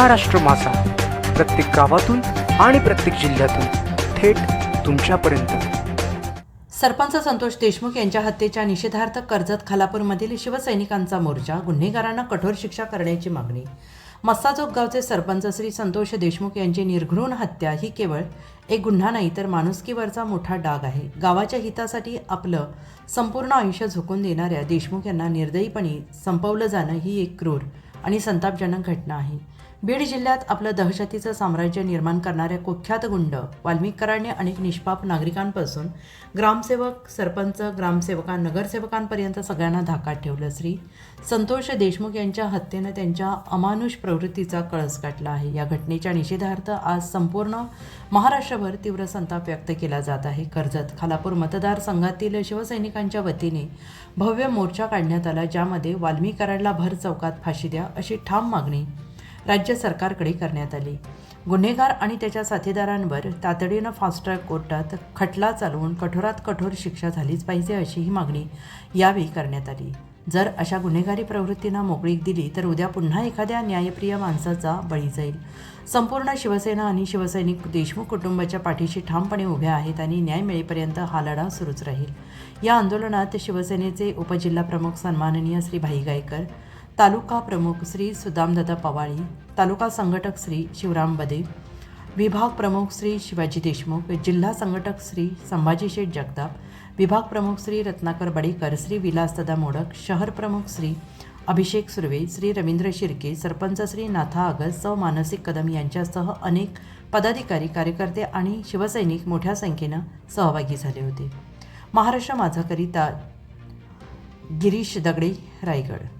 महाराष्ट्र मासा प्रत्येक गावातून आणि प्रत्येक जिल्ह्यातून थेट तुमच्यापर्यंत. सरपंच संतोष देशमुख यांच्या हत्येच्या निषेधार्थ कर्जत खालापूरमधील शिवसैनिकांचा मोर्चा गुन्हेगारांना कठोर शिक्षा करण्याची मागणी. मस्साजोग गावचे सरपंच श्री संतोष देशमुख यांची निर्घृण हत्या ही केवळ एक गुन्हा नाही तर माणुसकीवरचा मोठा डाग आहे. गावाच्या हितासाठी आपलं संपूर्ण आयुष्य झोकून देणाऱ्या देशमुख यांना निर्दयीपणे संपवलं जाणं ही एक क्रूर आणि संतापजनक घटना आहे. बीड जिल्ह्यात आपलं दहशतीचं साम्राज्य निर्माण करणाऱ्या कुख्यात गुंड वाल्मिकरांनी अनेक निष्पाप नागरिकांपासून ग्रामसेवक सरपंच ग्रामसेवकां नगरसेवकांपर्यंत सगळ्यांना धाकात ठेवलं. श्री संतोष देशमुख यांच्या हत्येनं त्यांच्या अमानुष प्रवृत्तीचा कळस गाठला आहे. या घटनेच्या निषेधार्थ आज संपूर्ण महाराष्ट्रभर तीव्र संताप व्यक्त केला जात आहे. कर्जत खालापूर मतदारसंघातील शिवसैनिकांच्या वतीने भव्य मोर्चा काढण्यात आला ज्यामध्ये वाल्मिकरांना भर चौकात फाशी द्या अशी ठाम मागणी राज्य सरकारकडे करण्यात आली. गुन्हेगार आणि त्याच्या साथीदारांवर तातडीनं फास्ट ट्रॅक कोर्टात खटला चालवून कठोरात कठोर शिक्षा झालीच पाहिजे अशी ही मागणी यावेळी करण्यात आली. जर अशा गुन्हेगारी प्रवृत्तींना मोकळीक दिली तर उद्या पुन्हा एखाद्या न्यायप्रिय माणसाचा बळी जाईल. संपूर्ण शिवसेना आणि शिवसैनिक देशमुख कुटुंबाच्या पाठीशी ठामपणे उभ्या आहेत आणि न्याय मिळेपर्यंत हा लढा सुरूच राहील. या आंदोलनात शिवसेनेचे उपजिल्हा प्रमुख सन्माननीय श्री भाई गायकर तालुका प्रमुख श्री सुदामदादा पवाळी तालुका संघटक श्री शिवराम बदे विभाग प्रमुख श्री शिवाजी देशमुख जिल्हा संघटक श्री संभाजी शेठ जगताप विभाग प्रमुख श्री रत्नाकर बडेकर श्री विलासदादा मोडक शहर प्रमुख श्री अभिषेक सुर्वे श्री रवींद्र शिर्के सरपंच श्री नाथा आगस सौ मानसिक कदम यांच्यासह अनेक पदाधिकारी कार्यकर्ते आणि शिवसैनिक मोठ्या संख्येनं सहभागी झाले होते. महाराष्ट्र माझाकरिता गिरीश दगडे रायगड.